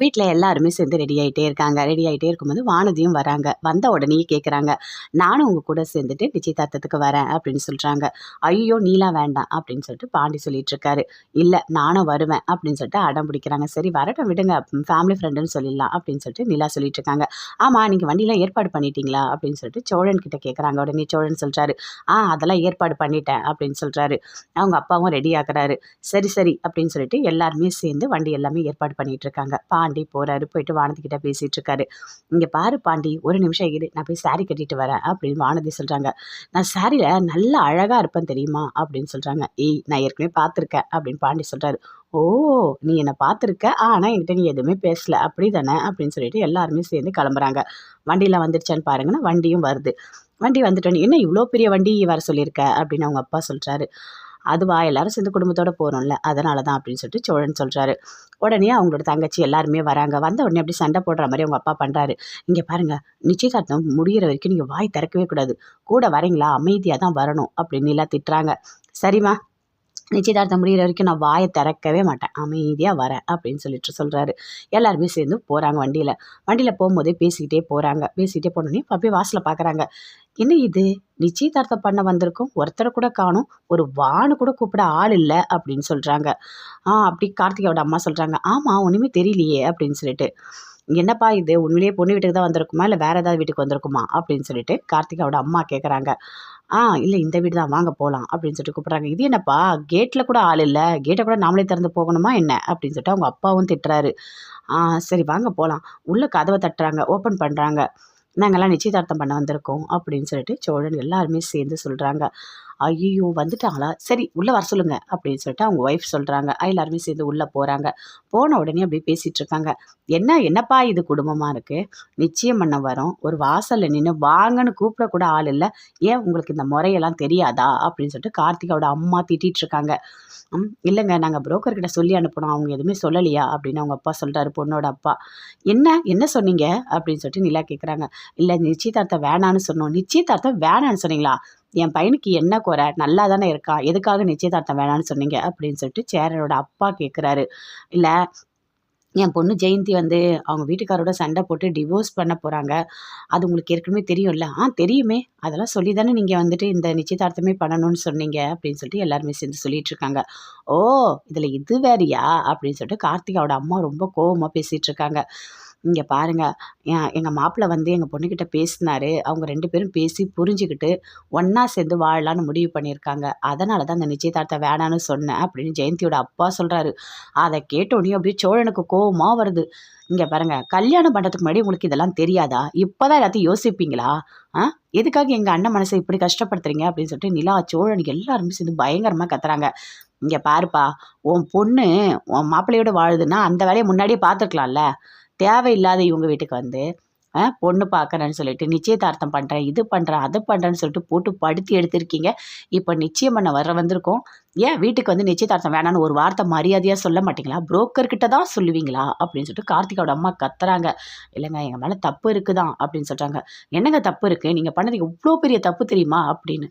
வீட்டில் எல்லாருமே சேர்ந்து ரெடி ஆகிட்டே இருக்காங்க. ரெடி ஆகிட்டே இருக்கும்போது வானதியும் வராங்க. வந்த உடனே கேட்குறாங்க நானும் உங்கள் கூட சேர்ந்துட்டு நிச்சயதார்த்தத்துக்கு வரேன் அப்படின்னு சொல்கிறாங்க ஐயோ நீலா வேண்டாம் அப்படின்னு சொல்லிட்டு பாண்டி சொல்லிட்டு இருக்காரு. இல்லை நானும் வருவேன் அப்படின்னு சொல்லிட்டு அடம் பிடிக்கிறாங்க. சரி வரட்டும் விடுங்க. ஃபேமிலி ஃப்ரெண்டுன்னு சொல்லிடலாம் அப்படின்னு சொல்லிட்டு நிலா சொல்லிட்டு இருக்காங்க. ஆமாம் நீங்கள் வண்டியெலாம் ஏற்பாடு பண்ணிட்டீங்களா? அப்படின்னு சொல்லிட்டு சோழன் கிட்ட கேட்குறாங்க உடனே சோழன் சொல்கிறாரு ஆ அதெல்லாம் ஏற்பாடு பண்ணிட்டேன் அப்படின்னு சொல்கிறாரு அவங்க அப்பாவும் ரெடி ஆகிறாரு. சரி சரி அப்படின்னு சொல்லிட்டு எல்லாருமே சேர்ந்து வண்டி எல்லாமே ஏற்பாடு பண்ணிட்டு இருக்காங்க. பாண்டி போகிறாரு போயிட்டு வானதிக்கிட்ட பேசிகிட்டு இருக்காரு. இங்கே பாரு பாண்டி ஒரு நிமிஷம் இரு நான் போய் சாரி கட்டிட்டு வரேன் அப்படின்னு வானதி சொல்கிறாங்க நான் சாரியில் நல்லா அழகாக இருப்பேன் தெரியுமா? அப்படின்னு சொல்கிறாங்க ஏய் நான் ஏற்கனவே பார்த்துருக்கேன் அப்படின்னு பாண்டி சொல்கிறாரு ஓ நீ என்னை பார்த்துருக்க ஆனால் என்கிட்ட நீ எதுவுமே பேசலை அப்படி தானே அப்படின்னு சொல்லிட்டு எல்லாருமே சேர்ந்து கிளம்புறாங்க. வண்டியில் வந்துருச்சான்னு பாருங்கன்னா வண்டியும் வருது. வண்டி வந்துட்டோன்னு என்ன இவ்வளோ பெரிய வண்டி வர சொல்லியிருக்க? அப்படின்னு அவங்க அப்பா சொல்கிறாரு அதுவா எல்லாரும் சேர்ந்து குடும்பத்தோட போகிறோம்ல அதனால தான் அப்படின்னு சொல்லிட்டு சோழன் சொல்கிறாரு உடனே அவங்களோட தங்கச்சி எல்லாருமே வராங்க. வந்த உடனே அப்படி சண்டை போடுற மாதிரி அவங்க அப்பா பண்ணுறாரு இங்கே பாருங்கள் நிச்சயதார்த்தம் முடிகிற வரைக்கும் நீங்கள் வாய் திறக்கவே கூடாது. கூட வரீங்களா? அமைதியாக தான் வரணும் அப்படின்னு எல்லாம் திட்டுறாங்க. சரிம்மா நிச்சயதார்த்தம் முடிகிற வரைக்கும் நான் வாயை திறக்கவே மாட்டேன். அமைதியாக வரேன் அப்படின்னு சொல்லிட்டு சொல்கிறாரு எல்லாருமே சேர்ந்து போகிறாங்க வண்டியில். வண்டியில் போகும்போதே பேசிக்கிட்டே போகிறாங்க பேசிக்கிட்டே போனோடனே அப்படியே வாசலில் பார்க்குறாங்க என்ன இது? நிச்சயதார்த்தம் பண்ண வந்திருக்கும். ஒருத்தரை கூட காணும். ஒரு வானு கூட கூப்பிட ஆள் இல்லை அப்படின்னு சொல்கிறாங்க ஆ அப்படி கார்த்திகாவோட அம்மா சொல்கிறாங்க ஆமாம் ஒன்றுமே தெரியலையே அப்படின்னு சொல்லிட்டு. என்னப்பா இது? உண்மையிலேயே பொண்ணு வீட்டுக்கு தான் வந்திருக்குமா? இல்லை வேறு ஏதாவது வீட்டுக்கு வந்திருக்குமா? அப்படின்னு சொல்லிட்டு கார்த்திகாவோட அம்மா கேட்குறாங்க ஆ இல்லை இந்த வீடு தான் வாங்க போகலாம் அப்படின்னு சொல்லிட்டு கூப்பிட்றாங்க. இது என்னப்பா? கேட்டில் கூட ஆள் இல்லை. கேட்டை கூட நாமளே திறந்து போகணுமா என்ன? அப்படின்னு சொல்லிட்டு அவங்க அப்பாவும் திட்டுறாரு. சரி வாங்க போகலாம் உள்ளே கதவை தட்டுறாங்க ஓப்பன் பண்ணுறாங்க நாங்கள்லாம் நிச்சயதார்த்தம் பண்ண வந்திருக்கோம் அப்படின்னு சொல்லிட்டு சோழன் எல்லாருமே சேர்ந்து சொல்கிறாங்க ஐயோ வந்துட்டாங்களா? சரி உள்ளே வர சொல்லுங்க அப்படின்னு சொல்லிட்டு அவங்க ஒய்ஃப் சொல்கிறாங்க எல்லாருமே சேர்ந்து உள்ளே போகிறாங்க போன உடனே அப்படியே பேசிகிட்டு இருக்காங்க. என்ன என்னப்பா இது குடும்பமாக இருக்குது நிச்சயம் பண்ண வரோம். ஒரு வாசலில் நின்று வாங்கன்னு கூப்பிடக்கூட ஆள் இல்லை. ஏன் உங்களுக்கு இந்த முறையெல்லாம் தெரியாதா? அப்படின்னு சொல்லிட்டு கார்த்திகாவோட அம்மா திட்டிகிட்டு இருக்காங்க. இல்லைங்க. நாங்கள் புரோக்கர்கிட்ட சொல்லி அனுப்பணும் அவங்க எதுவுமே சொல்லலையா? அப்படின்னு அவங்க அப்பா சொல்கிறாரு பொண்ணோட அப்பா. என்ன என்ன சொன்னீங்க? அப்படின்னு சொல்லிட்டு நிலா கேட்குறாங்க இல்லை நிச்சயதார்த்தம் வேணான்னு சொன்னோம். நிச்சயதார்த்தம் வேணான்னு சொன்னீங்களா? என் பையனுக்கு என்ன குறை? நல்லா தானே இருக்கான் எதுக்காக நிச்சயதார்த்தம் வேணான்னு சொன்னீங்க? அப்படின்னு சொல்லிட்டு சேரனோட அப்பா கேட்குறாரு இல்லை என் பொண்ணு ஜெயந்தி வந்து அவங்க வீட்டுக்காரோட சண்டை போட்டு டிவோர்ஸ் பண்ண போகிறாங்க அது உங்களுக்கு ஏற்கனவே தெரியும்ல? ஆ தெரியுமே. அதெல்லாம் சொல்லி தானே நீங்கள் வந்துட்டு இந்த நிச்சயதார்த்தமே பண்ணணும்னு சொன்னீங்க? அப்படின்னு சொல்லிட்டு எல்லாருமே சேர்ந்து சொல்லிட்டு இருக்காங்க. ஓ இதில் இது வேறியா? அப்படின்னு சொல்லிட்டு கார்த்திகாவோட அம்மா ரொம்ப கோபமாக பேசிகிட்டு இருக்காங்க. இங்கே பாருங்கள் எங்கள் மாப்பிள்ளை வந்து எங்கள் பொண்ணுக்கிட்ட பேசினாரு. அவங்க ரெண்டு பேரும் பேசி புரிஞ்சுக்கிட்டு ஒன்றா சேர்ந்து வாழலான்னு முடிவு பண்ணியிருக்காங்க. அதனால தான் அந்த நிச்சயதார்த்தம் வேணான்னு சொன்னேன் அப்படின்னு ஜெயந்தியோட அப்பா சொல்கிறாரு அதை கேட்டோடனே அப்படியே சோழனுக்கு கோபமாக வருது. இங்கே பாருங்கள் கல்யாணம் பண்ணுறதுக்கு முன்னாடி உங்களுக்கு இதெல்லாம் தெரியாதா? இப்போ தான் எல்லாத்தையும் யோசிப்பீங்களா? ஆ? எதுக்காக எங்கள் அண்ணன் மனசை இப்படி கஷ்டப்படுத்துறீங்க? அப்படின்னு சொல்லிட்டு நிலா சோழன் எல்லாருமே சேர்ந்து பயங்கரமாக கத்துறாங்க. இங்கே பாருப்பா உன் பொண்ணு உன் மாப்பிள்ளையோட வாழுதுன்னா அந்த வேலையை முன்னாடியே பார்த்துக்கலாம்ல தேவையில்லாத இவங்க வீட்டுக்கு வந்து பொண்ணு பார்க்குறேன்னு சொல்லிட்டு நிச்சயதார்த்தம் பண்ணுறேன் இது பண்ணுறேன் அது பண்ணுறேன்னு சொல்லிட்டு போட்டு படுத்தி எடுத்திருக்கீங்க. இப்போ நிச்சயம் பண்ண வர வந்திருக்கோம். ஏன் வீட்டுக்கு வந்து நிச்சயதார்த்தம் வேணான்னு ஒரு வார்த்தை மரியாதையாக சொல்ல மாட்டிங்களா? புரோக்கர்கிட்ட தான் சொல்லுவீங்களா? அப்படின்னு சொல்லிட்டு கார்த்திகாவோட அம்மா கத்துறாங்க. இல்லைங்க எங்கள் மேலே தப்பு இருக்குதான் அப்படின்னு சொல்கிறாங்க என்னங்க தப்பு இருக்குது நீங்கள் பண்ணது எவ்வளோ பெரிய தப்பு தெரியுமா? அப்படின்னு.